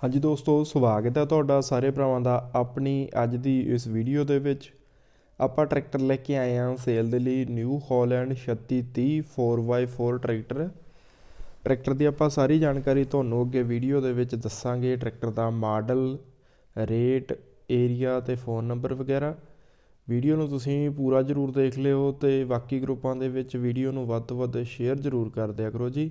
ਹਾਂਜੀ ਦੋਸਤੋ, ਸਵਾਗਤ ਹੈ ਤੁਹਾਡਾ ਸਾਰੇ ਭਰਾਵਾਂ ਦਾ ਆਪਣੀ ਅੱਜ ਦੀ ਇਸ ਵੀਡੀਓ ਦੇ ਵਿੱਚ। ਆਪਾਂ ਟਰੈਕਟਰ ਲੈ ਕੇ ਆਏ ਹਾਂ ਸੇਲ ਦੇ ਲਈ New Holland 3630 4x4 tractor. Tractor ਦੀ ਆਪਾਂ ਸਾਰੀ ਜਾਣਕਾਰੀ ਤੁਹਾਨੂੰ ਅੱਗੇ ਵੀਡੀਓ ਦੇ ਵਿੱਚ ਦੱਸਾਂਗੇ। ਟਰੈਕਟਰ ਦਾ ਮਾਡਲ, ਰੇਟ ਏਰੀਆ ਤੇ ਫੋਨ ਨੰਬਰ ਵਗੈਰਾ। ਵੀਡੀਓ ਨੂੰ ਤੁਸੀਂ ਪੂਰਾ ਜ਼ਰੂਰ ਦੇਖ ਲਿਓ ਤੇ ਬਾਕੀ ਗਰੁੱਪਾਂ ਦੇ ਵਿੱਚ ਵੀਡੀਓ ਨੂੰ ਵੱਧ ਤੋਂ ਵੱਧ ਸ਼ੇਅਰ ਜ਼ਰੂਰ ਕਰ ਦਿਆ ਕਰੋ ਜੀ।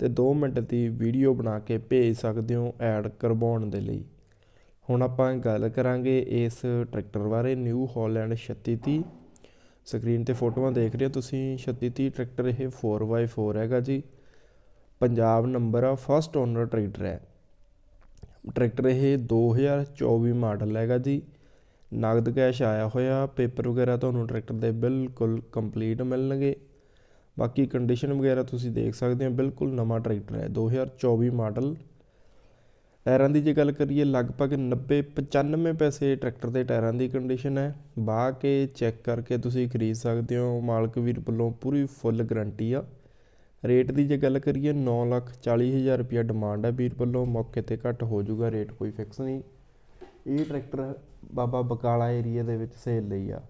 ਤੇ 2 ਮਿੰਟ ਦੀ ਵੀਡੀਓ ਬਣਾ ਕੇ ਭੇਜ ਸਕਦੇ ਹੋ ਐਡ ਕਰਵਾਉਣ ਦੇ ਲਈ। ਹੁਣ ਆਪਾਂ ਗੱਲ ਕਰਾਂਗੇ ਇਸ ਟਰੈਕਟਰ ਬਾਰੇ ਨਿਊ ਹਾਲੈਂਡ 3630 ਸਕਰੀਨ ਤੇ ਫੋਟੋਆਂ ਦੇਖ ਰਹੇ ਹੋ ਤੁਸੀਂ 3630 ਟਰੈਕਟਰ ਇਹ 4x4 ਹੈਗਾ ਜੀ। ਪੰਜਾਬ ਨੰਬਰ ਆ ਫਸਟ ਓਨਰ ਟਰੈਕਟਰ ਹੈ। ਟਰੈਕਟਰ ਇਹ 2024 ਮਾਡਲ ਹੈਗਾ ਜੀ। ਨਗਦ ਕੈਸ਼ ਆਇਆ ਹੋਇਆ ਪੇਪਰ ਵਗੈਰਾ ਤੁਹਾਨੂੰ ਟਰੈਕਟਰ ਦੇ ਬਿਲਕੁਲ ਕੰਪਲੀਟ ਮਿਲਣਗੇ। ਬਾਕੀ ਕੰਡੀਸ਼ਨ ਵਗੈਰਾ ਤੁਸੀਂ ਦੇਖ ਸਕਦੇ ਹੋ, ਬਿਲਕੁਲ ਨਵਾਂ ਟਰੈਕਟਰ ਹੈ 2024 ਮਾਡਲ ਟਾਇਰਾਂ ਦੀ ਜੇ ਗੱਲ ਕਰੀਏ, ਲਗਭਗ 90 95 ਪੈਸੇ ਟਰੈਕਟਰ ਦੇ ਟਾਇਰਾਂ ਦੀ ਕੰਡੀਸ਼ਨ ਹੈ। ਬਾਹ ਕੇ ਚੈੱਕ ਕਰਕੇ ਤੁਸੀਂ ਖਰੀਦ ਸਕਦੇ ਹੋ, ਮਾਲਕ ਵੀਰ ਵੱਲੋਂ ਪੂਰੀ ਫੁੱਲ ਗਾਰੰਟੀ ਆ। ਰੇਟ ਦੀ ਜੇ ਗੱਲ ਕਰੀਏ 9 ਲੱਖ 40 ਹਜ਼ਾਰ ਰੁਪਇਆ ਡਿਮਾਂਡ ਹੈ ਵੀਰ ਵੱਲੋਂ, ਮੌਕੇ ਤੇ ਘੱਟ ਹੋ ਜਾਊਗਾ ਰੇਟ ਕੋਈ ਫਿਕਸ ਨਹੀਂ। ਇਹ ਟਰੈਕਟਰ ਬਾਬਾ ਬਕਾਲਾ ਏਰੀਆ ਦੇ ਵਿੱਚ ਸੇਲ ਲਈ ਆ।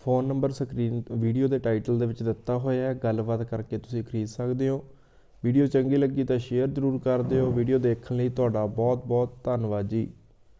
ਫੋਨ ਨੰਬਰ ਸਕਰੀਨ, ਵੀਡੀਓ ਦੇ ਟਾਈਟਲ ਦੇ ਵਿੱਚ ਦਿੱਤਾ ਹੋਇਆ ਹੈ। ਗੱਲਬਾਤ ਕਰਕੇ ਤੁਸੀਂ ਖਰੀਦ ਸਕਦੇ ਹੋ। ਵੀਡੀਓ ਚੰਗੀ ਲੱਗੀ ਤਾਂ ਸ਼ੇਅਰ ਜ਼ਰੂਰ ਕਰ ਦਿਓ। ਵੀਡੀਓ ਦੇਖਣ ਲਈ ਤੁਹਾਡਾ ਬਹੁਤ ਬਹੁਤ ਧੰਨਵਾਦ ਜੀ।